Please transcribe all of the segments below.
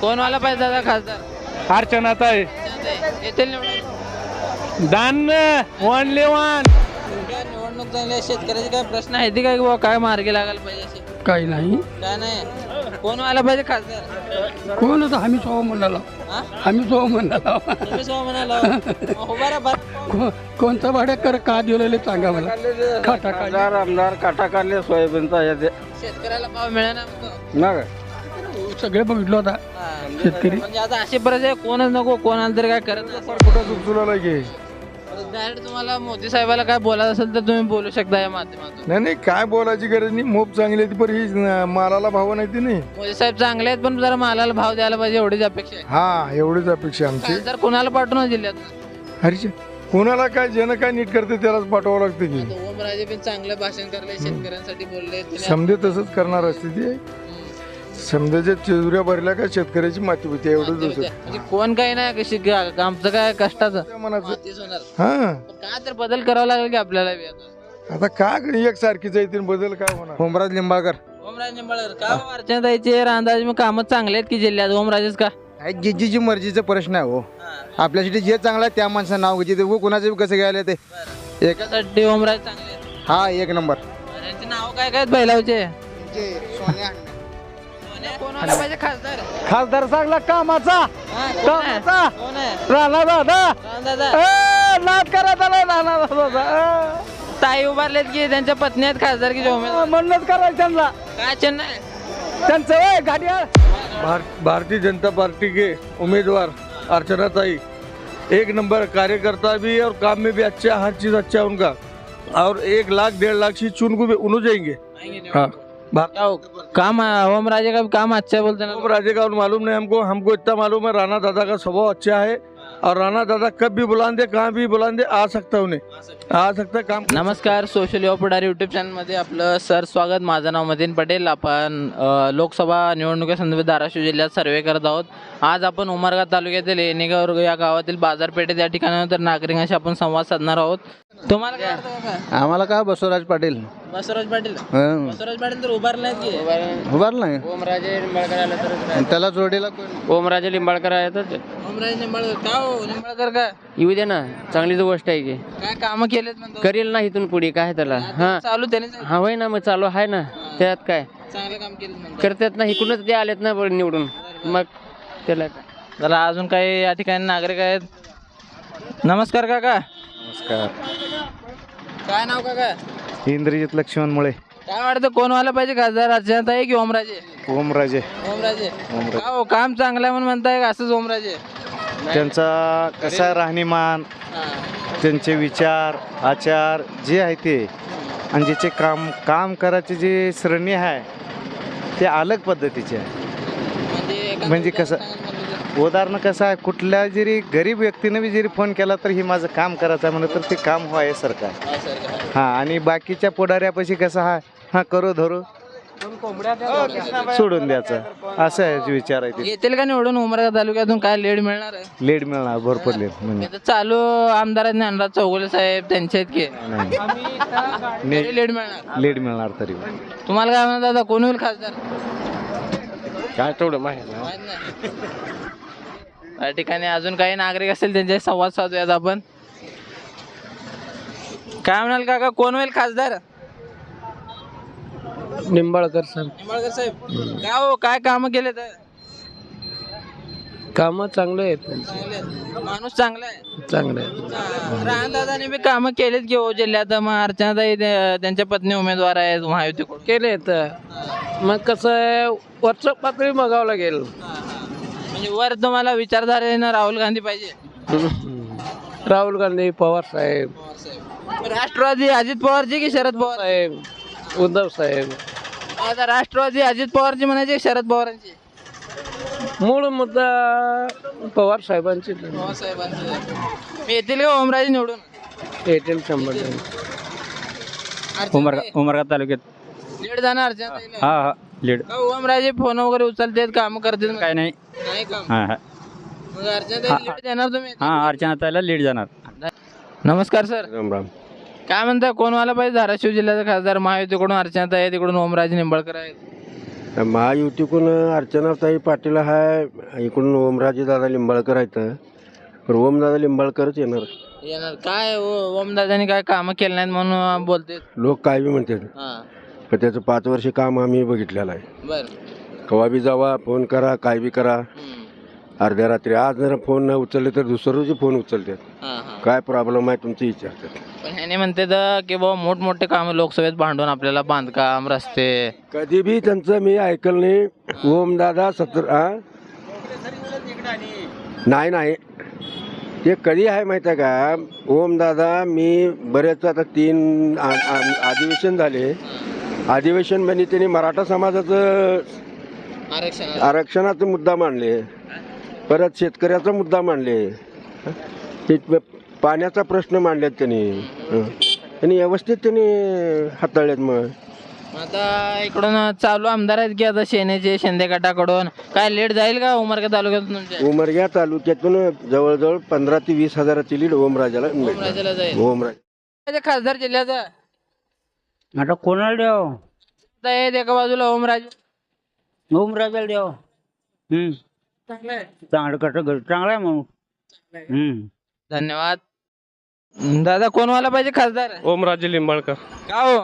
कोण वाला पाहिजे दादा खासदार? अर्चनात आहे. येतील निवडून दान ओनली वन काय निवडणूक आहे शेतकऱ्याचे काय प्रश्न आहेत? का की बुवा काय मार्गी लागायला पाहिजे असे? काही नाही. काय नाही. कोण व्हायला पाहिजे खासदार? कोण होतं? आम्ही सो म्हणाला. हा? आम्ही सो म्हणाला. तुम्ही सो म्हणाला. उभा राहा. को- कोणता भाडेकर का दिलेले सांगा मला. खाटा काय आमदार काटा काढले सोयाबीनचा शेतकऱ्याला भाव मिळेना. ना सगळे बघितलं होता. शेतकरी. म्हणजे आता अशी परिस्थिती आहे, कोणच नको कोण आलं तरी काय करत कुठं सुचुला की? डायरेक्ट तुम्हाला मोदी साहेबाला काय बोलायचं असेल तर तुम्ही बोलू शकता या माध्यमातून. नाही नाही काय बोलायची गरज नाही. मोप चांगली आहे ती पण ही न- मालाला भाव नाही ती नाही. मोदी साहेब चांगले आहेत पण जरा मालाला भाव द्यायला पाहिजे एवढीच अपेक्षा आहे. हा एवढीच अपेक्षा आमची. खासदार कोणाला पाठवून जिल्ह्यात? हरीचे कोणाला काय ज्यानं काय नीट करते त्यालाच पाठवावं लागतं की. ओमराजे पण चांगलं भाषण करले शेतकऱ्यांसाठी बोलले. समजे तसंच करणार असते ती. समजाच्या चिजुऱ्या भरल्या का शेतकऱ्याची माती होती एवढंच होतं. म्हणजे कोण काही नाही कशी गा- आमचं काय कष्टाचं. त्या मनाचं मातीच होणार. हा. पण काय तर बदल करावा लागेल की आपल्याला बी आता? आता काय एक सारखीच आहे ती बदल काय होणार? होमराज लिंबाळकर ओमराजे निंबाळकर का हो द्यायचे रांदाज मग कामं चांगले आहेत की जिल्ह्यात? ओमराजेच का? आहे जिजीची मर्जीचा प्रश्न आहे हो. आपल्यासाठी जे चांगलं आहे त्या माणसाचं नाव घ्यायचे ते कुणाचं बी कसं घ्यायला ते? एक त्यासाठी ओमराजे चांगले आहेत. हा एक नंबर. बरं, यांचे नाव काय काय आहेत बैलावचे? कोण पाहिजे खासदार? खासदार सांगला कामाचा. हा, कोण आहे? कामाचा. कोण आहे? राणा दादा. रामदादा नाद करा त्याला राणा दादा. ताई उभारलेत की त्यांच्या पत्नी आहेत खासदार की उमेदवार म्हणणंच करायचं त्यांना. काय त्यांचं वय गाडी भारतीय जनता पार्टी के उम्मीदवार अर्चना ताई एक नंबर कार्यकर्ता भी और काम में भी अच्छा हर चीज अच्छा है उनका। और एक लाख डेढ़ लाख से चुन को भी उन्हों जाएंगे। हाँ। हो, काम ओमराजे का भी काम अच्छा है बोलते ना? अब राजे का मालूम नहीं हमको हमको इतना मालूम है राणा दादा का स्वभाव अच्छा है। और राणा दादा कब भी बुलाएंगे कहाँ भी बुलाएंगे आ सकता है उन्हें आ सकता है काम नमस्कार सोशल पुढारी युट्यूब चॅनलमध्ये आपलं सर स्वागत. माझं नाव मतीन पटेल. आपण लोकसभा निवडणुकीसंदर्भात धाराशिव जिल्ह्यात सर्वे करत आहोत. आज आपण उमरगा तालुक्यातील येणेगाव या गावातील बाजारपेठेत या ठिकाणी तर नागरिकांशी आपण संवाद साधणार आहोत. तुम्हाला काय? आम्हाला का बसवराज पाटील? बसवराज पाटील? हं. बसवराज पाटील तर उभारले उभारलं नाही. ओमराजे निंबाळकर आले तर त्याला जोडीला कोण? ओमराजे लिंबाळकर आहेत ओमराजे निंबाळकर का का येऊ दे ना चांगलीच गोष्ट आहे की. काय कामं केलेत म्हणतो? करेल ना इथून पुढे काय त्याला? हा. चालू त्याने हा होय ना मग चालू आहे ना त्यात काय? चांगलं काम केलं म्हणतो. करतात ना इकडूनच ते आलेत ना बरं निवडून. मग त्याला काय? जरा अजून काही या ठिकाणी नागरिक आहेत? नमस्कार काका. नमस्कार. काय नाव काका? इंद्रजित लक्ष्मणमुळे काय वाटतं कोण व्हायला पाहिजे खासदार अर्चना आहे की ओमराजे. ओमराजे. ओमराजे. का हो काम चांगलं आहे म्हणून म्हणताय का असंच ओमराजे? त्यांचा कसा राहणीमान. त्यांचे विचार आचार जे आहे ते आणि ज्याचे काम काम करायचे जे श्रेणी आहे ते अलग पद्धतीचे आहे म्हणजे म्हणजे कसं-. उदाहरण कसं आहे कुठल्या जरी गरीब व्यक्तीने बी जरी फोन केला तर हे माझं काम करायचं आहे म्हणलं तर ते काम व्हायसारखं आहे हा, सर का? हां आणि बाकीच्या पुढाऱ्यापाशी कसं आहे हां करू धरू सोडून द्यायचं. असं आहे विचार आहे ते. येतील का निवडून? उमरगा तालुक्यातून काय लेड मिळणार आहे? लेड मिळणार भरपूर लेड म्हणजे आता चालू आमदार आहेत ज्ञानराज चौगुले साहेब त्यांचे आहेत की? नाही लेड मिळणार. लेड मिळणार तरी. तुम्हाला काय म्हणतात दादा कोण होईल खासदार? काय तेवढं माहिती माहीत नाही. या ठिकाणी अजून काही नागरिक असतील त्यांच्याशी संवाद साधूयात आपण. काय म्हणाल काका? कोण होईल खासदार? निंबाळकर साहेब निंबाळकर साहेब काय हो काय काम केले तर कामं चांगले आहेत. माणूस चांगला आहे. चांगले आहेत. राहण दादाने बी कामं केलीत की हो जिल्ह्यात? मग अर्चनाताई ते- त्यांच्या पत्नी उमेदवार आहेत महायुतीकडून. केले आहेत. मग कसं आहे वरचं पातळी बघावं लागेल. म्हणजे वर तुम्हाला विचारधारेनं राहुल गांधी पाहिजे. राहुल गांधी पवार साहेब. राष्ट्रवादी अजित पवारची की शरद पवार? साहेब. उद्धव साहेब. आता राष्ट्रवादी अजित पवारची म्हणायची शरद पवारांची. मूळ मुद्दा पवार साहेबांची. पवार साहेबांची. येतील का ओमराजे निवडून? एटीएल शंभर टक्के. उमर उमरगा तालुक्यात. लीड जाणार. हा हा लीड. ओमराजे फोन वगैरे उचलतात काम करतात काय नाही. नाही काम. हा हा. मग देणार तुम्ही? हा अर्चना ताईला लीड जाणार. नमस्कार सर. काय म्हणता कोण व्हायला पाहिजे? धाराशिव जिल्ह्याचा खासदार महायुतीकडून अर्चनाताई आहे तिकडून ओमराजे निंबाळकर आहेत. महायुतीकडून अर्चनाताई पाटील आहे इकडून ओमराजे दादा लिंबाळकर आहेत. तर ओमदादा लिंबाळकरच येणार. येणार. काय ओमदादानी काय कामं केलं नाहीत म्हणून बोलते लोक काय बी म्हणतात. हा. पण त्याचं पाच वर्ष काम आम्ही बघितलेलं आहे. बर. कवा बी जावा फोन करा काय बी करा. हम्म. अर्ध्या रात्री आज जर फोन नाही उचलले तर दुसऱ्या रोजी फोन उचलतात. हा हा. काय प्रॉब्लेम आहे तुमची विचारतात. पण ह्याने म्हणते तर की बाबा मोठमोठे कामं लोकसभेत भांडून आपल्याला बांधकाम रस्ते. कधी बी त्यांचं मी ऐकलं नाही. ओमदादा सत्र आ? नाही नाही. ते कधी आहे माहिती आहे का? ओमदादा मी बरेच आता तीन आ- आ- अधिवेशन झाले. अधिवेशन म्हणजे त्यांनी मराठा समाजाचं आरक्षण. आरक्षणाचा मुद्दा मांडले. परत शेतकऱ्याचा मुद्दा मांडले. ते प- पाण्याचा प्रश्न मांडलेत त्यांनी. हं. त्यांनी व्यवस्थित त्यांनी हाताळलेत मग. आता इकडून चालू आमदार आहेत की आता सेनेचे शिंदे गटाकडून. काय लेट जाईल का उमरगा तालुक्यातून तुमच्या? उमरग्या तालुक्यातून जवळजवळ पंधरा ते वीस हजाराची लीड ओमराजाला मिळते जाईल. ओमराज ते खासदार जिल्ह्याचा? आता कोणाला द्याव? आता हे एका बाजूला ओमराज ओमराजाला द्याव. हम्म. चांगलं कट चांगला आहे मग हम्म. धन्यवाद. दादा कोण व्हायला पाहिजे खासदार? ओमराजे लिंबाळकर. का हो?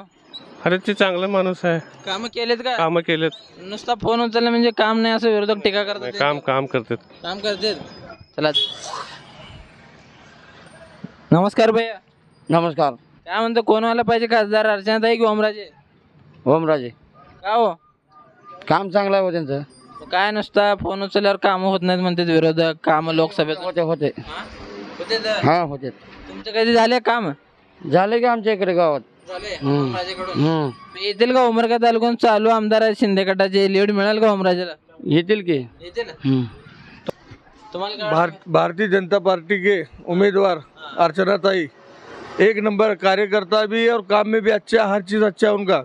अरे ते चांगला माणूस आहे. काम केलेत का? कामं केलेत. नुसता फोन उचलला म्हणजे काम नाही असं विरोधक टीका करतात काम काम करतात. काम करते चला. नमस्कार भैया. नमस्कार. काय म्हणतो कोण व्हायला पाहिजे खासदार? अर्चनाताई की ओमराजे? ओमराजे का हो? काम चांगलं आहे हो त्यांचं. काय नुसता फोन उचलल्यावर कामं होत नाहीत म्हणतात विरोधक. काम लोकसभेत होते होते. हा? होते तर. हा होते. तुमचं कधी झाले काम? झाले की आमच्या इकडे गावात. झाले? हम्म. ओमराजेकडून हम्म. येतील का उमरगा तालुक्यात चालू आमदार आहेत शिंदे गटाचे? लीड मिळेल का ओमराजेला येतील की. येतील? हम्म. तुम्हाला काय भार, भारतीय जनता पार्टी के उम्मीदवार अर्चनाताई. एक नंबर कार्यकर्ता भी और काम में भी अच्छा हर चीज़ अच्छा है उनका।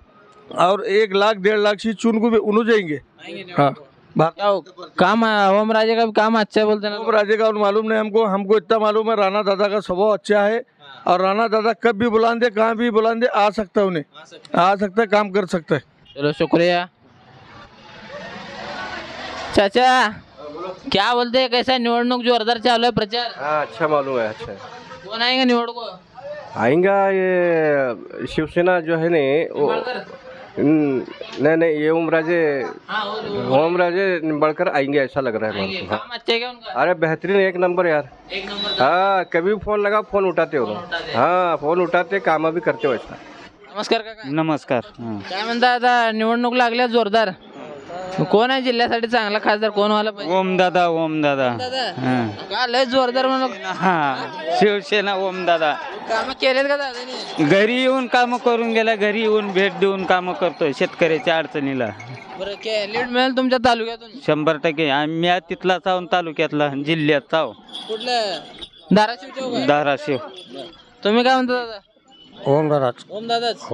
और एक लाख डेढ़ लाख से चुन को भी उन्हों जाएंगे। हाँ। भार- हो, काम ओमराजे का भी काम अच्छा है बोलते ना ओम राजे का मालूम नहीं हमको हमको इतना मालूम है राणा दादा का स्वभाव अच्छा है। और राणा दादा कब भी बुला दे कहाँ भी बुला दे आ सकता है उन्हें। आ सकता है। काम कर सकता है। चलो शुक्रिया। चाचा क्या बोलते हैं कैसा निवडणूक जोरदार चालू है प्रचार? हाँ अच्छा मालूम है अच्छा कौन आएगा निवड को? आएगा ये शिवसेना जो है ने वो नहीं नहीं ये ओमराजे हाँ वो ओमराजे निम्बाड़कर आएंगे ऐसा लग रहा है। हाँ। काम अच्छा अरे बेहतरीन एक नंबर यार। एक नंबर हाँ कभी भी फोन लगा फोन उठाते हो। हाँ। फोन उठाते काम भी करते हो ऐसा। नमस्कार काका। नमस्कार. काय म्हणता आता निवडणूक लागल्या जोरदार? कोण आहे जिल्ह्यासाठी चांगला खासदार? कोण व्हायला पाहिजे? ओम दादा ओम दादा दादा हं. का लय जोरदार म्हणून? हा. शिवसेना ओम दादा काम केलेत का दादानी? घरी येऊन काम करून गेला घरी येऊन भेट देऊन काम करतोय शेतकऱ्याच्या अडचणीला. बरं के लीड मिळेल तुमच्या तालुक्यातून? शंभर टक्के. आम्ही या तिथलाच आहोत तालुक्यातला जिल्ह्यात आहो कुठलं? धाराशिव चौक आहे? धाराशिव. तुम्ही काय म्हणता दादा? ओम दादाच ओम दादाच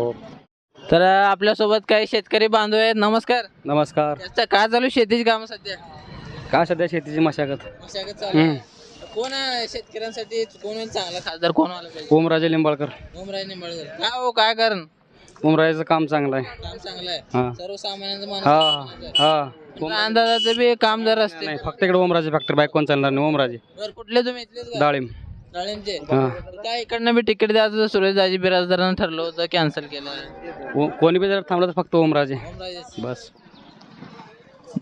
तर आपल्यासोबत काही शेतकरी बांधव आहेत. नमस्कार. नमस्कार. त्याचं काय चालू शेतीची कामं सध्या? काय सध्या शेतीची मशागत? मशागत चालू आहे. कोण आहे शेतकऱ्यांसाठी कोण होईल चांगला खासदार? कोण व्हायला पाहिजे? ओमराजे लिंबाळकर ओमराय निंबाळकर. काय हो? काय कारण? ओमराजेचं काम चांगलं आहे. काम चांगलं हा. आहे सर्वसामान्यांचं हा माणूस हा. अंदाजाचं बी काम जर असते नाही फक्त इकडे ओमराजे फॅक्टरी बाईक कोण चालणार नाही ओमराजे. बरं कुठले तुम्ही इथलेच का? डाळिंब. हा. काय इकडनं बी तिकीट द्यायचं सुरेश दाजी बिराजदारानं ठरलं होतं कॅन्सल केलं. कोणी बी जर थांबलं तर फक्त ओमराजे. बस.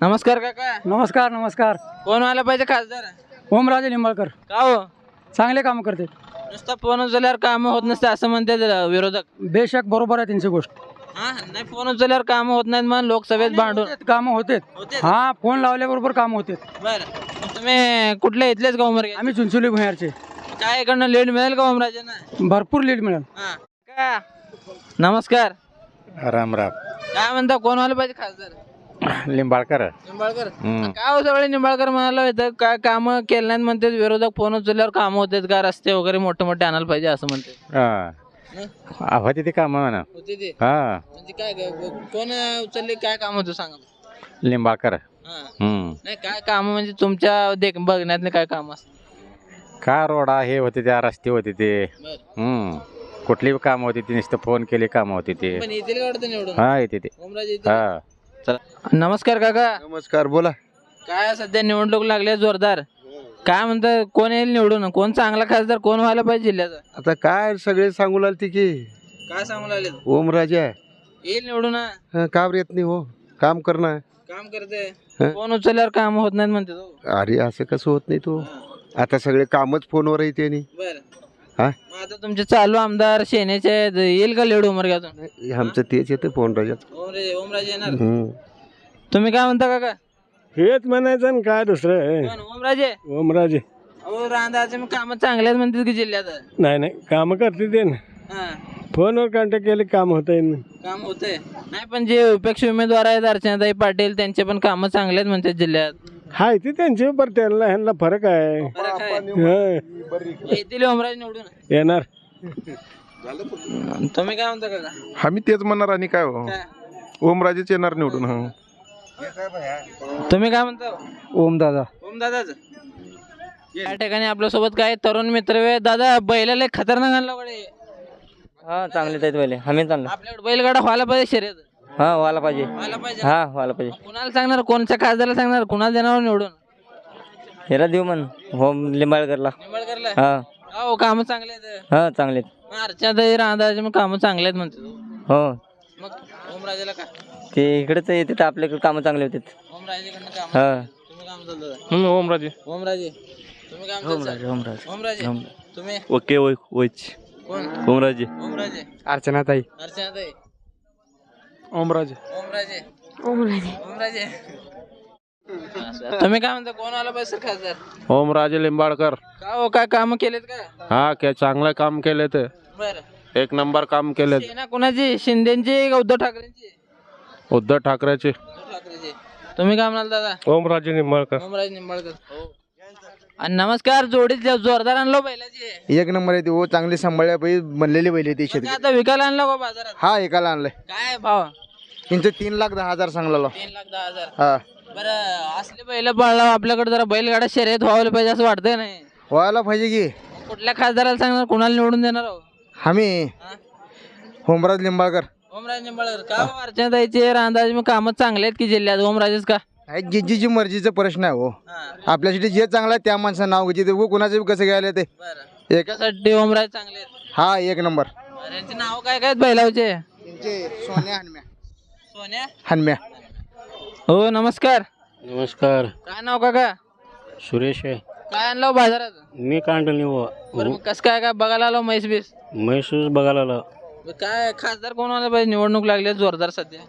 नमस्कार काका. नमस्कार नमस्कार. कोण व्हायला पाहिजे खासदार? ओमराजे लिंबाळकर का हो? चांगले काम करते. नुसतं फोन उचलल्यावर काम होत नसते असं म्हणते विरोधक. बेशक बरोबर आहे त्यांची गोष्ट. हा? नाही फोन उचलल्यावर काम होत नाहीत मग लोकसभेत भांडून. काम होते होते हा फोन लावल्याबरोबर काम होते बर. तुम्ही कुठले इथलेच का उमर आम्ही चुनचुली भुयारचे. काय इकडनं लीड मिळेल का ओमराजेंना? भरपूर लीड मिळेल. हा. का? नमस्कार. राम राम. काय म्हणता कोण व्हायला पाहिजे खासदार? लिंबाळकर निंबाळकर. काय हो सगळे निंबाळकर म्हणाला होतं काय काम केलं नाहीत म्हणते विरोधक फोन उचलल्यावर काम होतात का? रस्ते वगैरे मोठे मोठे आणायला पाहिजे असं म्हणते होते ते काम म्हणा. होते ते? हा. म्हणजे काय ग- कोण उचलले काय काम होतं सांगा लिंबाळकर हा. हम्म. नाही काय काम म्हणजे तुमच्या देख बघण्यातले काय काम असतं का रोडा? हे होते त्या रस्ते होते ते. हम्म. कुठली काम होती ती नुसतं फोन केले काम होते ते. पण येतील का वाटतं निवडून? हा येते ते. ओमराजे येतील? हा. चला. नमस्कार काका. नमस्कार बोला. काय सध्या निवडणूक लागली जोरदार? काय म्हणतात कोण येईल निवडून? कोण चांगला खासदार कोण व्हायला पाहिजे जिल्ह्याचा? आता काय सगळे सांगू लागते की. काय सांगू लागले? ओमराजा येईल निवडून हा. हं, काम येत नाही हो. काम करणं काम करते हं? फोन उचलल्यावर काम होत नाहीत म्हणते तो. अरे असं कसं होत नाही तो? आता सगळे कामच फोनवर येते आणि बर. हा? आता तुमचे चालू आमदार सेनेचे आहेत. येईल का लेड उमरग्यातून आमचं तेच येतं फोन राजात ओमराजे ओमराजे येणार? हं. तुम्ही काय म्हणता काका? हेच म्हणायचं ना काय दुसरं कोण? ओमराजे ओमराजे अहो मग काम चांगले आहेत म्हणतात की जिल्ह्यात. नाही नाही काम करते ते ना. हा. फोनवर कॉन्टॅक्ट केले काम होत आहे काम होतंय. नाही पण जे अपेक्ष उमेदवार आहेत अर्चनाताई पाटील त्यांचे पण कामं चांगले आहेत म्हणतात जिल्ह्यात. हाय ते त्यांचे पर त्यांना ह्यांना फरक आहे. फरक आहे. हं. येतील ओमराज निवडून. येणार. तुम्ही काय म्हणता काका? आम्ही तेच म्हणणार आणि काय हो? काय? ओमराजेच येणार निवडून हा. तुम्ही काय म्हणता? ओम दादा. ओम दादाच. या ठिकाणी आपल्यासोबत काय तरुण मित्र आहे. दादा बैलाला एक खतरनाक आणला कडे हा चांगले आहेत पहिले आम्ही चांगलं. आपल्याकडे बैलगाडा व्हायला पाहिजे शर्यत. हा व्हायला पाहिजे. व्हायला पाहिजे. हा व्हायला पाहिजे. कुणाला सांगणार? कोणत्या खासदाराला सांगणार? कुणाला देणार निवडून? हेरा देऊ म्हण. होम लिंबाळकरला. निंबाळकरला हा. हो कामं चांगले आहेत? हा चांगले आहेत. अर्चनाताई रांधाचे मग कामं चांगले आहेत म्हणते. तू. हो. मग ओमराजेला का? ते इकडेच येते तर आपल्याकडे कामं चांगले होते ओमराजेकडनं काम हा. तुम्ही काम चाललं ओमराजे. ओमराजे. तुम्ही काम ओमराजे ओमराजे. ओमराजे. तुम्ही? ओके वैच कोण? ओमराजे. ओमराजे. अर्चनाताई अर्चनाताई ओमराजे. ओमराजे. ओमराजे. तुम्ही काय म्हणता कोण आला पाहिजे सर खासदार? ओमराजे लिंबाळकर. का हो काय काम केलेत का? हा काय चांगलं काम केले ते. बर. एक नंबर काम केले सेना कोणाची? शिंदेची का उद्धव ठाकरेंची? उद्धव ठाकरेचे. उद्धव ठाकरेची. तुम्ही काय म्हणाल दादा? ओमराजे निंबाळकर. ओमराज निंबाळकर. आणि नमस्कार जोडीत जो- जोरदार आणलो बैलाची. एक नंबर आहे ती. हो चांगली सांभाळल्या पाहिजे बनलेली बैल आहे ती मग आता विकायला आणला का बाजारात? हा एकाला आणलंय. काय भाव? त्यांचं तीन लाख दहा हजार सांगला तीन लाख दहा हजार. हा. बरं असले बैल पाळला आपल्याकडे जरा बैलगाडा शर्यत व्हायला पाहिजे असं वाटतंय नाही. व्हायला पाहिजे की. मग कुठल्या खासदाराला सांगणार कुणाला निवडून देणार आहो आम्ही. हा? होमराज लिंबाळकर. ओमराज निंबाळकर का हो अर्चनाताईचे रांदाचे मग कामं चांगले आहेत की जिल्ह्यात? ओमराजेच का? काय जिजीची मर्जीचा प्रश्न आहे हो. हा. आपल्यासाठी जे चांगलं आहे त्या माणसाचं नाव घ्यायचे ते कुणाचं बी कसं घ्यायला ते बरं. एक त्यासाठी ओमराज चांगले आहेत. हा एक नंबर. बरं, यांचे नाव काय काय आहेत बैलावचे सोन्या हनम्या. सोन्या? हनम्या. हो नमस्कार. नमस्कार. काय नाव काका? सुरेश आहे. काय आणलं बाजारात? मी कांडली बरं मग कसं काय काय बघायला आलो म्हैस बीस? म्हैसूर बघायला आलो. काय खासदार कोण आला पाहिजे? निवडणूक लागली जोरदार सध्या.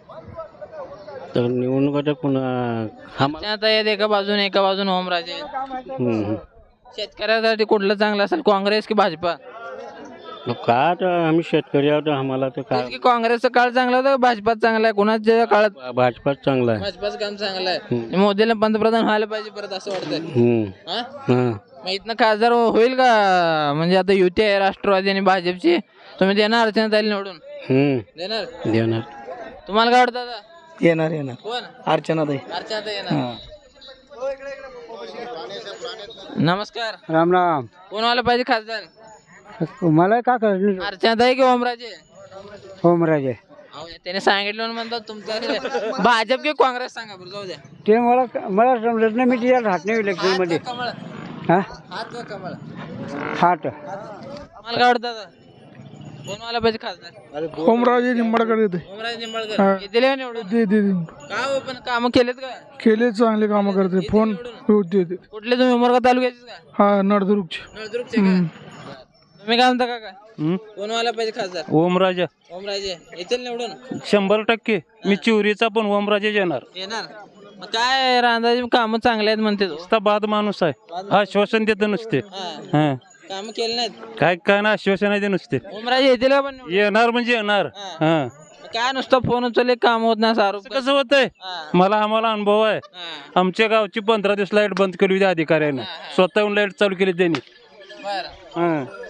तर निवडणुकाच्या पुन्हा आता येत एका बाजूने एका बाजूने ओमराजे. शेतकऱ्यासाठी कुठलं चांगलं असेल काँग्रेस की भाजपा? का आता आम्ही शेतकरी आहोत आम्हाला तर तेच की काँग्रेसचं काळ चांगलं होतं भाजपात चांगला आहे कुणाच्या काळात भाजपाच चांगला आहे. भाजपाचं काम चांगलं आहे. मोदीला पंतप्रधान व्हायला पाहिजे परत असं वाटतंय. हम्म. हा? हा. मग इथनं खासदार होईल का? म्हणजे आता युती आहे राष्ट्रवादी आणि भाजपची. तुम्ही देणार अर्चनाताईला निवडून? हम्म. देणार? देणार. तुम्हाला काय वाटतं आता? येणार येणार. कोण? अर्चनाताई अर्चनाताई येणार. नमस्कार. राम राम. कोण व्हायला पाहिजे खासदार? मला का करायचं अर्चनाताई की ओमराजे? ओमराजे. अहो, त्याने सांगितलं म्हणून म्हणतात तुमचं. भाजप की काँग्रेस सांगा बरं जाऊ द्या. ते मला मला समजत नाही मी तिच्या राहत नाही इलेक्शनमध्ये. हात का कमळ? हा? हात का कमळ? हाट तुम्हाला काय वाटतं आता? कोण पाहिजे खासदार? ओमराजे निंबाळकर येते. ओमराजे निंबाळकर. येतील का निवडून? ते ते का हो पण कामं केलेत का? केले चांगले कामं करते. फोन होते कुठले तुम्ही उमरगा तालुक्याचे का? हा नळदुर्गचे. नळदुर्गचे का? तुम्ही काय म्हणता काका? कोण व्हायला पाहिजे खासदार? ओमराजा. ओमराजे. येतील निवडून? शंभर टक्के. मी चिवरीचा पण ओमराजे येणार. येणार? मग काय रांदाचे कामं चांगले आहेत म्हणते तो. नुसता बाद माणूस आहे. हा श्वसन देतो नुसते. हा. कामं केले नाहीत. काय काय ना आश्वासन आहे ते नुसते. ओमराजे येतील का पण निवडून? येणार म्हणजे येणार. हा. मग काय नुसतं फोन उचलले काम होत नाही आरोप कसं होतंय? हा. मला आम्हाला अनुभव आहे. हा. आमच्या गावची पंधरा दिवस लाइट बंद केली होती अधिकाऱ्यानं. स्वतःहून लाइट चालू केली त्यांनी. बरं. हा.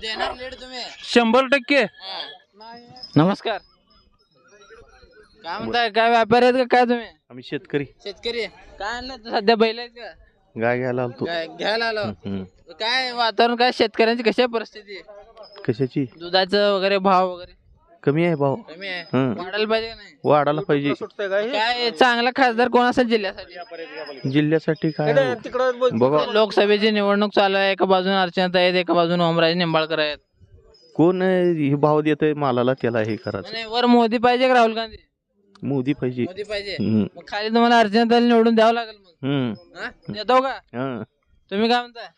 देणार लेट तुम्ही. शंभर टक्के. नमस्कार. काय म्हणताय? काय व्यापारी आहेत का? काय तुम्ही? आम्ही शेतकरी. शेतकरी. काय आणलं सध्या? बैल आहेत का? गाय घ्यायला आलतो. काय घ्यायला आलो. काय वातावरण काय शेतकऱ्यांची कशी आहे परिस्थिती? कशाची? दुधाचं वगैरे भाव वगैरे? कमी आहे कमी आहे. हं. वाढायला पाहिजे का नाही? वाढायला पाहिजे. काय चांगला खासदार कोण असेल जिल्ह्यासाठी? जिल्ह्यासाठी काय बघा. लोकसभेची निवडणूक चालू आहे. एका बाजूने अर्चना आहेत एका बाजूने ओमराजे निंबाळकर आहेत. कोण आहे, हे भाव देतोय मालाला त्याला हे करायचं नाही वर मोदी पाहिजे का राहुल गांधी? मोदी पाहिजे. मोदी पाहिजे. हम्म. मग खाली तुम्हाला अर्चना निवडून द्यावं लागेल मग. हम्म. हा? देतो का? हं. तुम्ही काय म्हणताय?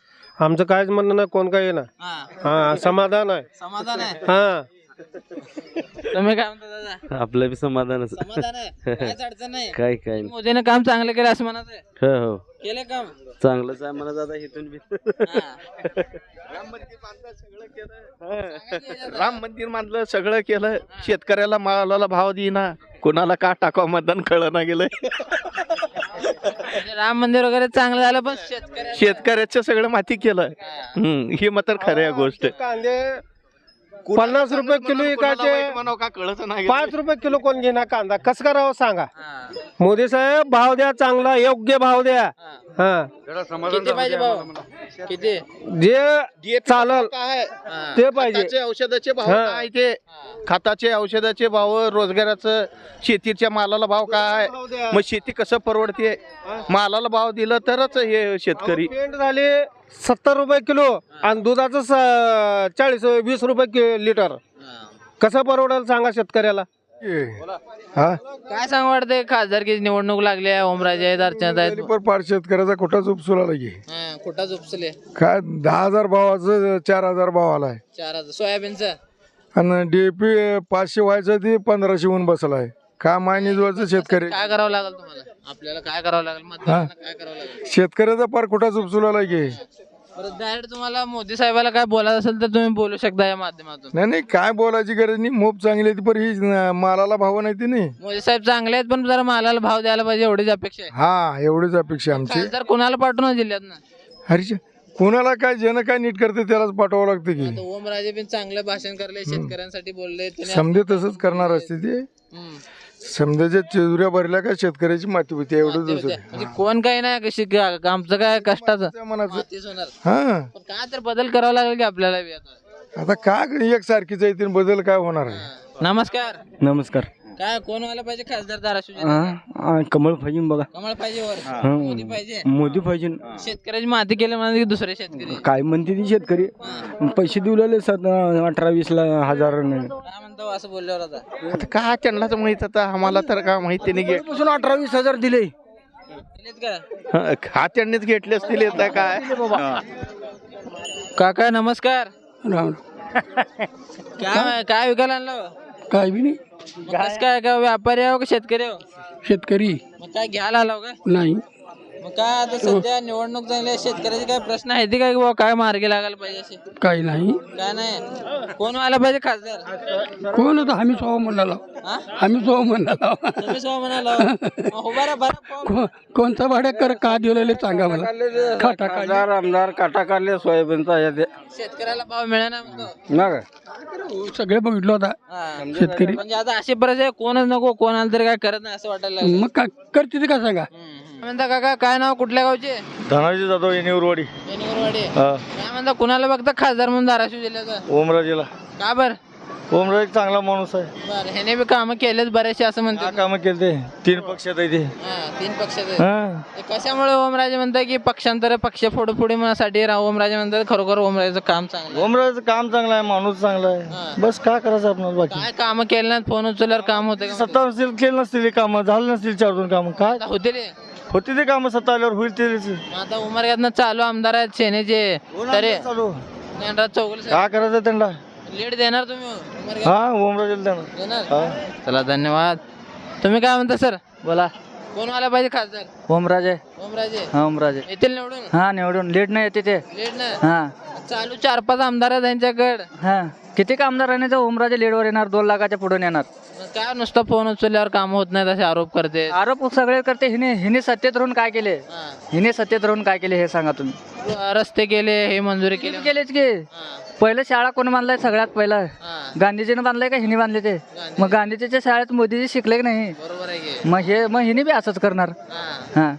आमचं कायच म्हणणं नाही कोण काय हा. हा समाधान आहे. समाधान आहे. हा. तुम्ही काय म्हणता दादा? आपलं बी समाधानच. समाधान आहे. काहीच अडचण नाही. काय काय नाही. मोदीने काम चांगलं केलं असं म्हणत आहे हो हो. केलं काम. चांगलंच आहे मला दादा इथून बी. राम मंदिर बांधलं सगळं केलं. शेतकऱ्याला मालाला भाव देईना. कोणाला का टाकावं मतदान कळना गेलंय? म्हणजे राम मंदिर वगैरे चांगलं झालं पण शेतकऱ्या शेतकऱ्याचं सगळं माती केलं. हम्म, ही मात्र खरं आहे. गोष्ट कांदे पन्नास रुपये किलो विकायचे म्हणावं का? कळत नाही पाच रुपये किलो कोण घेणार कांदा? कसं करावं सांगा? हा. मोदी साहेब भाव द्या चांगला योग्य भाव द्या. हा. हा. किती पाहिजे भाऊ किती? जे चालल काय? हा. ते पाहिजे. खताचे औषधाचे भाव हा. काय ते? खताचे औषधाचे भाव रोजगाराचं शेतीच्या मालाला भाव काय? मग शेती कसं परवडते? मालाला भाव दिलं तरच हे शेतकरी पेंट झाले. सत्तर रुपये किलो आणि दुधाचं स- चाळीस वीस रुपये कि- लिटर. कसं परवडेल सांगा शेतकऱ्याला? हा? काय सांग वाटतंय खासदारकी निवडणूक लागली आहे ओमराजे आहेत अर्चना आहेत. पर पार शेतकऱ्याचा कुठाच उपसुला लागे हा, कुठं झोपसले काय दहा हजार भावाचं चार हजार भाव आलाय. चार हजार सोयाबीनचं? आणि डीएपी पाचशे व्हायचं ते पंधराशे होऊन बसलाय. काय मायनी जोडचं शेतकरी काय करावं लागेल तुम्हाला? आपल्याला काय करावं लागेल? मतदारांना काय करावं लागेल? शेतकऱ्याचा पार कुठाच उपसुला लागे डायरेक्ट तुम्हाला मोदी साहेबाला काय बोलायचं असेल तर तुम्ही बोलू शकता या माध्यमातून. नाही नाही काय बोलायची गरज नाही. मोप चांगली आहे ती पर ही न- मालाला भाव नाही ती नाही. मोदी साहेब चांगले आहेत पण जरा मालाला भाव द्यायला पाहिजे एवढीच अपेक्षा आहे. हा एवढीच अपेक्षा आमची. खासदार कोणाला पाठवून जिल्ह्यात ना हरीश कोणाला काय ज्यानं काय नीट करते त्यालाच पाठवावं लागतं की. ओमराजे पण चांगलं भाषण करले शेतकऱ्यांसाठी बोलले त्याने समजे तसंच करणार असते ते. हम्म. समजाच्या चेजुऱ्या भरल्या का शेतकऱ्याची माती होती एवढंच ते- दुसरं म्हणजे कोण काही नाही कशी आमचं काय कष्टाचं? त्या मनाचं होणार. हा. पण काय तर बदल करावा लागेल की आपल्याला बी आता. आता काय एक सारखीच आहे बदल काय होणार आहे? नमस्कार. नमस्कार. काय कोण व्हायला पाहिजे खासदार धाराशिव जिल्ह्यात? कमळ पाहिजे बघा. कमळ पाहिजे वर. मोदी पाहिजे. मोदी पाहिजे. शेतकऱ्याची माती केली म्हणजे की दुसरे शेतकरी. काय म्हणते ती शेतकरी? पैसे देऊ लागले सात अठरा वीस ला हजार. काय म्हणतो असं बोलल्यावर आता? आता का त्यांनाच माहीत आता? आम्हाला तर का माहिती नाही घे- पासून अठरा वीस हजार दिले. दिलेत का? हं, हा त्यांनीच घेतले असतील येतं काय? काका नमस्कार. काय काय विकायला आणलं? हो? काय बी नाही. कसं काय का व्यापारी आहो का शेतकरी आहो शेतकरी. मग काय घ्यायला आला हो का? नाही. मग काय आता सध्या निवडणूक चांगली आहे शेतकऱ्याचे काय प्रश्न आहेत? ते काय बुवा काय मार्गी लागायला पाहिजे असे? काही नाही. काय नाही? कोण व्हायला पाहिजे खासदार? कोण होता? आम्ही सो म्हणाला. हा? आम्ही सो म्हणाला. तुम्ही सो म्हणाला? मग उभा राहा, बरं पाहू. कोणता भाड्या कर का दिलेले सांगा मला. खाटा आमदार आमदार काटा काढले सोयाबीनचा हे शेतकऱ्याला भाव ना का? सगळे बघितलं होता. हा. शेतकरी. म्हणजे आता अशी परिस्थिती आहे, कोणच नको कोण आलं तरी काय करत नाही असं वाटायला लागलं. मग काय करते ते का सांगा? हम्म. म्हणता काका काय नाव? कुठल्या गावचे? धनाजी जाधव येणेवरवाडी बेनिगरवाडी काय म्हणता कुणाला बघता खासदार म्हणून धाराशिव जिल्ह्याचा? ओमराजेला. का बर? ओमराज चांगला माणूस आहे. बर ह्याने बी कामं केलेच बरेचसे असं म्हणते कामं केले ते तीन पक्षात आहे ते. तीन पक्षाचे हा. ते कशामुळे ओमराजे म्हणतात की पक्षांतर पक्ष फोडू फोडी म्हणण्यासाठी रा- ओमराजे म्हणतात खरोखर ओमराजेचं काम चांगलं आहे. ओमराजचं काम चांगलं आहे माणूस चांगला हा. आहे बस काय करायचं आपण बाकी? काय काम केलं नाही फोन उचलल्यावर काम होते सत्ता नसतील केली नसतील कामं झालं नसतील चार दोन कामं. काय? होते रे होती ते कामं सत्ता आल्यावर? होईल ते आता उमरग्यातनं चालू आमदार आहेत सेनेचे तरी चालू? ज्ञानराज चौगुले काय करायचं त्यांना? लीड देणार तुम्ही? हा ओमराजेला देणार. देणार? हा. चला धन्यवाद. तुम्ही काय म्हणता सर? बोला. कोण व्हायला पाहिजे खासदार? ओमराजे. ओमराजे. हा ओमराजे. येतील निवडून? हा निवडून. लेट नाही येते ते. लीड ना हा. चालू चार पाच आमदार आहेत त्यांच्याकडे. हा. किती कामदार आहे तर ओमराजे लेडवर येणार दोन लाखाच्या पुढे येणार? काय नुसतं फोन उचलल्यावर काम होत नाहीत असे आरोप करते? आरोप सगळे करते. हिने हिने सत्तेत राहून काय केले. हिने सत्तेत राहून काय केले हे सांगा तुम्ही. रस्ते केले हे मंजुरी केली. केलेच की. हा, पहिलं शाळा कोण बांधलाय? सगळ्यात पहिलं. हा, गांधीजीने बांधलंय का हिने बांधले ते? मग गांधीजीच्या शाळेत मोदीजी शिकले की नाही? बरोबर आहे की. मग हे मग हिने बी असंच करणार. हा. हा.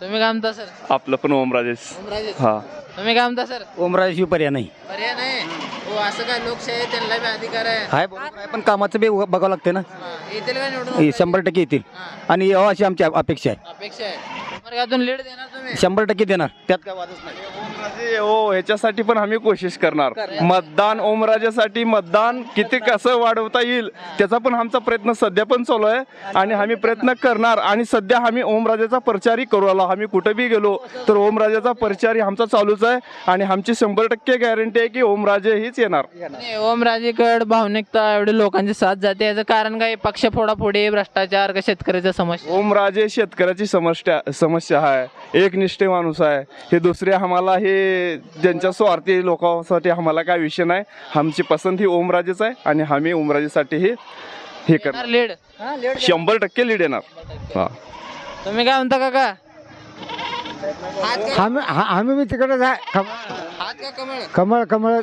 तुम्ही काय म्हणता सर? आपलं पण ओमराजेश. ओमराजे हा. तुम्ही काय म्हणता सर? ओमराजे पर्याय नाही. पर्याय नाही? हो असं काय लोकशाही त्यांना बी अधिकार आहे. आहे बरोबर आहे. पण कामाचं बी बघावं लागते ना. हा, येतील का निवडून हे शंभर टक्के येतील. आणि यावं अशी आमची अपेक्षा आहे. अपेक्षा आहे. उमरगातून लीड देणार तुम्ही? शंभर टक्के देणार. त्यात काय वादच नाही. ओमराजे हो ह्याच्यासाठी पण आम्ही कोशिश करणार. मतदान ओमराजेसाठी मतदान किती कसं वाढवता येईल त्याचा पण आमचा प्रयत्न सध्या पण चालू आहे. आणि आम्ही प्रयत्न करणार. आणि सध्या आम्ही ओमराजेचा प्रचारही करू आलो. आम्ही कुठं बी गेलो तर ओमराजेचा प्रचारही आमचा चालूच आहे आणि आमची शंभर टक्के गॅरंटी आहे की ओमराजे हीच येणार. नाही, ओमराजेकड भावनिकता एवढी लोकांची साथ जाते. याचं कारण काय? पक्ष फोडाफोडी भ्रष्टाचार का शेतकऱ्याच्या समस्या? ओमराजे शेतकऱ्याची समस्या समस्या आहे. एकनिष्ठ माणूस आहे. हे दुसरे आम्हाला हे ज्यांच्या स्वार्थी लोकांसाठी आम्हाला काय विषय नाही. आमची पसंत ही ओमराजेच आहे आणि आम्ही ओमराजेसाठी हे हे करणार. लीड शंभर टक्के लीड येणार. हा. तुम्ही काय म्हणता काका? आम्ही आम्ही बी तिकडे हात का कमळ? कमळ कमळ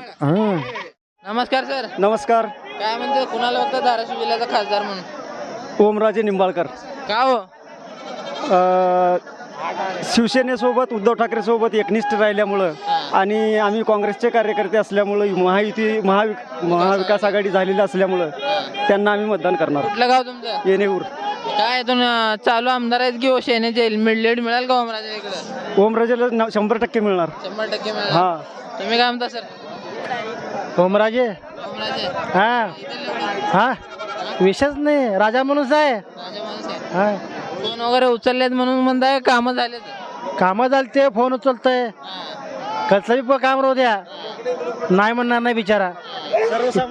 नमस्कार सर. नमस्कार. काय म्हणते कुणाला बघता धाराशिव जिल्ह्याचा खासदार म्हणून? ओमराजे निंबाळकर. का हो? शिवसेनेसोबत उद्धव ठाकरे सोबत एकनिष्ठ राहिल्यामुळं आणि आम्ही काँग्रेसचे कार्यकर्ते असल्यामुळं महायुती महावि महाविकास आघाडी झालेली असल्यामुळं त्यांना आम्ही मतदान करणार. कुठलं गाव तुमचं? येणेऊर. काय इथून अं, चालू आमदार आहेत की हो सेनेचे लीड मिळेल का ओमराजे इकडं? ओमराजेला न- शंभर टक्के मिळणार. शंभर टक्के मिळेल हा. तुम्ही काय म्हणता सर? ओमराजे? ओमराजे. हा. हा. विषयच नाही राजा माणूस आहे. राजा माणूस आहे. हा. फोन वगैरे उचललेत म्हणून म्हणताय कामं झालेत? कामं झाली ते फोन उचलतंय. कसलंही प- काम राहू द्या. नाही म्हणणार नाही बिचारा.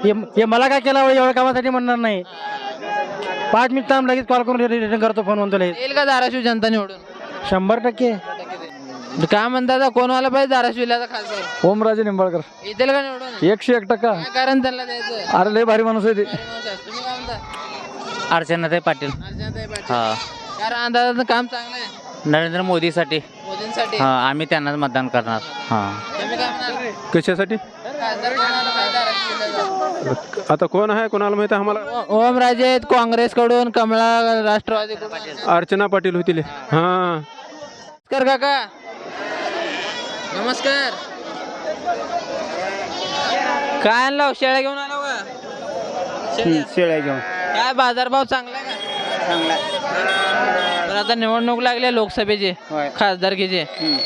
हे. हे मला काय केलं एवढ्या कामासाठी म्हणणार नाही. पाच मिनिट थांब लगेच कॉल करून रिटर्न करतो फोन म्हणतो लगेच. येईल का धाराशिव जनता निवडून? शंभर टक्के. काय म्हणता आता कोण व्हायला पाहिजे धाराशिव जिल्ह्याचा खासदार? ओमराजे निंबाळकर. येतील का निवडून? एकशे एक टक्का. काय कारण त्यांना द्यायचं? अरे लय भारी माणूस आहे ते. तुम्ही काय म्हणता? अर्चनाताई पाटील. अर्चनाताई पाटील. हा. कारण अंदाजाचं काम चांगलं आहे. नरेंद्र मोदीसाठी. मोदींसाठी. हा आम्ही त्यांनाच मतदान करणार. हा. तुम्ही काय म्हणाल? कशासाठी? खासदार? आता कोण आहे? कोणाला माहिती आम्हाला? ओ- ओमराजे आहेत काँग्रेसकडून कमळा राष्ट्रवादीकडून अर्चना पाटील होतील. हा. नमस्कार काका. नमस्कार. काय आणलं हो? शेळ्या घेऊन आलो का शेळ्या? शेळ्या घेऊन. काय बाजारभाव चांगला आहे का तर आता निवडणूक लागली आहे लोकसभेची. खासदारकीची.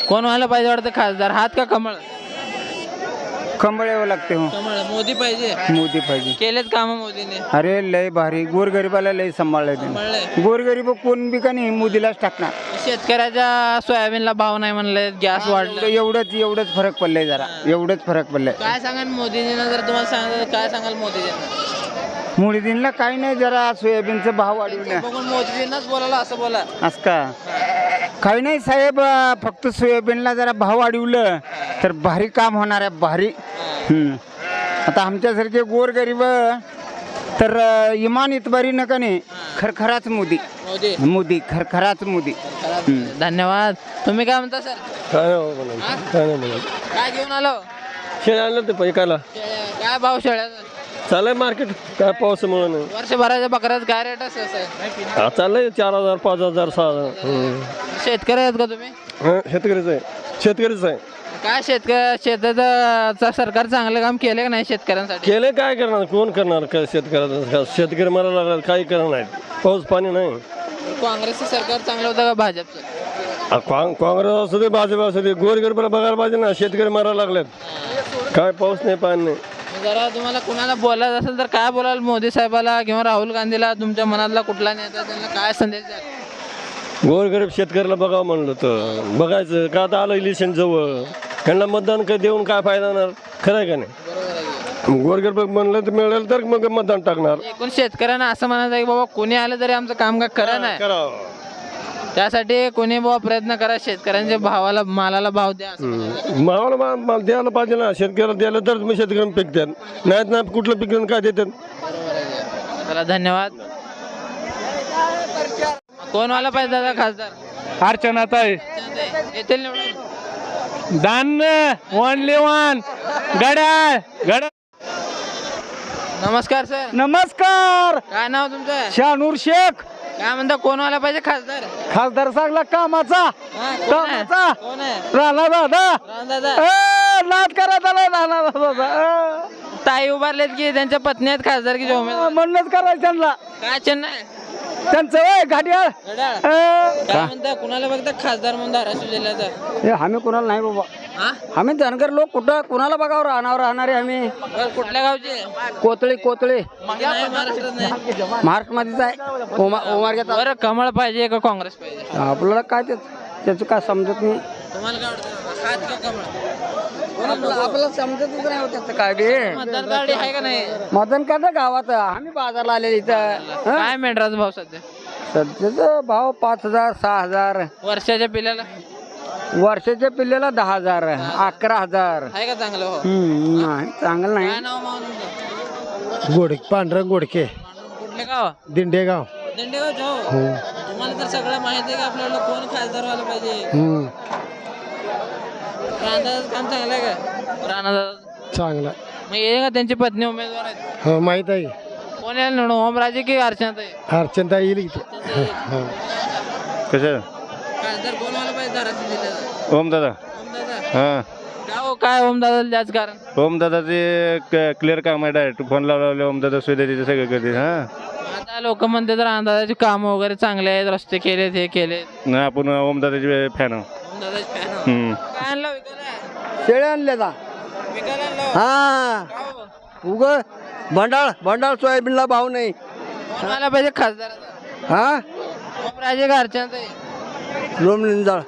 कोण व्हायला पाहिजे वाटतं खासदार? हात का कमळ? कमळ यावं लागते हो. कमळ मोदी पाहिजे. मोदी पाहिजे. केलेत काम मोदीने. अरे लय भारी. गोरगरिबाला लय कमळले गोरगरीब कोण बी का नाही मोदीलाच टाकणार. शेतकऱ्याच्या सोयाबीनला भाव नाही म्हणले गॅस वाढलं. एवढंच एवढंच फरक पडलाय जरा. एवढंच फरक पडलाय. काय सांगाल मोदीजीनं जर तुम्हाला सांगितलं काय सांगाल मोदीजींना मुळीदीनला काही नाही जरा सोयाबीनचा भाव वाढवला बघून मोदीजींनाच बोलायला असं बोला. असं का? काही नाही साहेब फक्त सोयाबीनला जरा भाव वाढवलं तर भारी काम होणार आहे भारी. हम्म. आता आमच्यासारखे गोरगरीब तर इमान इतबारी नका नाही खरखराच मोदी. मोदी. मोदी खरखराच मोदी. धन्यवाद. तुम्ही काय म्हणता सर? काय काय नाही बोला काय घेऊन आलो? शेळ आणलं ते पैकाला शेळ्या- काय भाव शेळ्याचा चालय मार्केट काय पावसामुळे नाही वर्षभराच्या बकऱ्याचं काय रेट असं आहे? हा चाललंय चार हजार पाच हजार सहा हजार. हम्म. शेतकरी आहेत का तुम्ही? हं, शेतकरीच आहे. शेतकरीच आहे. काय शेतकरी शेताचं सरकार चांगलं काम केलं का नाही शेतकऱ्यांसाठी? केले काय करणार? कोण करणार? काय शेतकऱ्याचं शेतकरी मला लागला काही करणार नाहीत. पाऊस पाणी नाही. काँग्रेसचं सरकार चांगलं होतं का भाजपचं? आ, काँ- काँग्रेस असू दे भाजप असू दे गोरगरीबाला बघायला पाहिजे ना शेतकरी मारायला लागलेत. काय पाऊस नाही पाणी नाही. जरा तुम्हाला कुणाला बोलायचं असेल तर काय बोलाल? मोदी साहेबाला किंवा राहुल गांधीला? तुमच्या मनातला कुठला नेता त्यांना काय संदेश द्याल? गोरगरीब शेतकऱ्याला बघावं म्हणलं तर. बघायचं का आता आलं इलेक्शन जवळ? त्यांना मतदान काय देऊन काय फायदा होणार? खरं आहे का नाही? गोरगरीब म्हणलं तर मिळेल तर मग मतदान टाकणार. एकूण शेतकऱ्यांना असं म्हणायचं आहे की बाबा कोणी आलं तरी आमचं काम काय खरं नाही. करावं. त्यासाठी कोणी बाबा प्रयत्न करा शेतकऱ्यांच्या भावाला मालाला भाव द्या. असं. मावाला मा- माल द्यायला पाहिजे ना. शेतकऱ्याला द्यायला तर मी शेतकऱ्यांना पिकतात नाहीत ना कुठलं पिकलं काय देतात चला धन्यवाद. कोण वाला पाहिजे दादा खासदार? अर्चनात आहे येतील निवडून. दान ओनली वन गड्या गड्या नमस्कार सर. नमस्कार. काय नाव तुमचं? शानूर शेख. काय म्हणता कोण वाला पाहिजे खासदार? खासदार सांगला कामाचा. हा, कोण आहे? कामाचा. कोण आहे? राणा दादा. राम दादा. ए, नाद करा त्याला राणा दादा. ताई उभारलेत की त्यांच्या पत्नी आहेत खासदारकीच्या उमेदवार म्हणूनच करायचं त्यांना. काय चेन्नई? त्यांचं वय घड्याळ. काय म्हणता कुणाला बघता खासदार म्हणून धाराशिव जिल्ह्याचा? हे आम्ही कुणाला नाही बाबा. हा? आम्ही धनगर लोक कुठं? कुणाला बघावं राहणार राहणारे आम्ही? बरं, कुठल्या गावचे? कोतळी कोतळी. नाही महाराष्ट्रात नाही. महाराष्ट्रमध्येच आहे. ओमा ओमारग्यात बरं कमळ पाहिजे का काँग्रेस पाहिजे? आपल्याला काय ते त्याचं काय समजत नाही. तुम्हाला काय वाटतं? हात का कमळ? आपल्याला समजतच नाही होत त्याचं काय कार्ड आहे का नाही? मतदान करतं गावात. आम्ही बाजारला आले इथं. हं? काय मेंढराचा भाव सध्या? सध्याचा भाव पाच हजार सहा हजार. वर्षाच्या पिल्याला? वर्षाच्या पिल्ल्याला दहा हजार अकरा हजार. आहे का चांगलं भाव? हम्म, नाही चांगलं काय नाही नाव माव तुमचं गोड पांढरं गोडके. कुठले गाव? दिंडेगाव. दिंडेगावचे हो. तुम्हाला तर सगळं माहिती आहे की? आपल्याला कोण खासदार व्हायला पाहिजे? काम चांगलं आहे का? राणादादा चांगला मग ये का त्यांची पत्नी उमेदवार आहेत? हो माहीत आहे. कोण यायला निवडून? ओमराजे की अर्चनात आहे अर्चनता येईल इथे. कसं खासदार कोण व्हायला पाहिजे धाराशिव जिल्ह्याचा? ओम दादा ओमदादा. हां. का हो? काय ओमदादा त्याच कारण? ओम दादाचे क्लिअर काम आहे डायरेक्ट फोन लावला ओम दादा सुविधा सगळं करते हां. आता लोक म्हणते तर अंदाजाची कामं वगैरे चांगले आहेत रस्ते केलेत हे केलेत. नाही आपण ओम दादाचे फॅन आहोत. ओमदादाची fan. आहो. हम्म. काय आणलं विकायला शेळे आणले जा विकायला आणलं हा? उग भंडाळ भंडाळ सोयाबीनला भाव नाही कोण व्हायला पाहिजे खासदार हा का अर्चनात आहे लोमलिंजाळ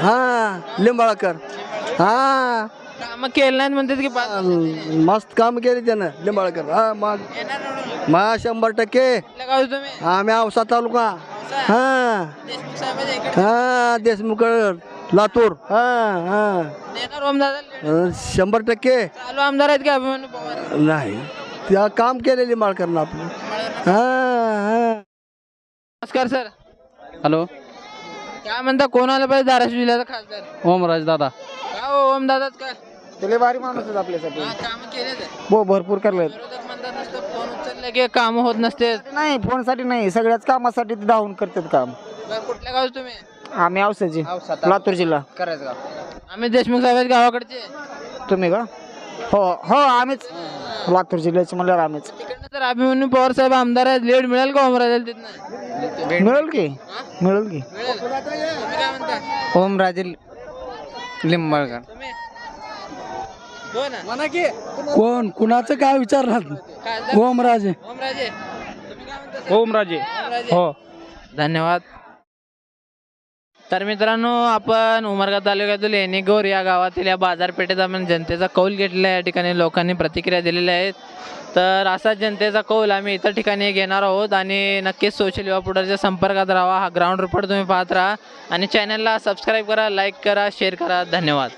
हा लिंबाळकर हा कामं केलं नाहीत म्हणतात की पाच मस्त काम केले त्यानं लिंबाळकर हा मग येणार निवडून. मग शंभर टक्के. कुठल्या गावचे तुम्ही? आम्ही औसा तालुका. हा. देशमुख साहेबाच्या इकडे. हा देशमुख लातूर. हा हा. देणार ओमदादा अं, शंभर टक्के. चालू आमदार आहेत की अभिमन्यू पवार? नाही. त्या काम केलेली माळकरनं आपलं. हा हा. नमस्कार सर. हॅलो. काय म्हणता कोण आलं पाहिजे? धाराशिव जिल्ह्याचा खासदार. ओमराज दादा. का हो ओमदादाच का? त्याला भारी माणूस आहेत आपल्यासाठी. हा कामं केलेत. हो भरपूर करलेत. विरोधक म्हणतात नुसतं. की कामं होत नसते. नाही फोनसाठी नाही सगळ्याच कामासाठी ते धावून करतात काम. कुठल्या गावचे तुम्ही? आम्ही औसाचे लातूर जिल्हा. आम्ही देशमुख साहेब गावाकडचे. तुम्ही का? हो हो आम्हीच. लातूर जिल्ह्याचे म्हणल्यावर आम्हीच. तर अभिमन्यू पवार साहेब आमदार आहेत लीड मिळेल का ओमराजेला तिथनं? मिळेल की? मिळेल की? ओमराजे लिंबाळकर. तुम्ही? हो ना. कोण कुणाचं काय विचारणार ओमराजे ओमराजे तुम्ही काय म्हणता सर? ओमराजे. ओमराजे. हो. धन्यवाद. तर मित्रांनो आपण उमरगा तालुक्यातील येणेगौर या गावातील या बाजारपेठेत आपण जनतेचा कौल घेतला आहे. या ठिकाणी लोकांनी प्रतिक्रिया दिलेल्या आहेत तर असाच जनतेचा कौल आम्ही इतर ठिकाणी घेणार आहोत आणि नक्कीच सोशल युवा पुढारच्या संपर्कात राहा. हा ग्राउंड रिपोर्ट तुम्ही पाहत राहा. आणि चॅनलला सबस्क्राईब करा लाईक करा शेअर करा. धन्यवाद.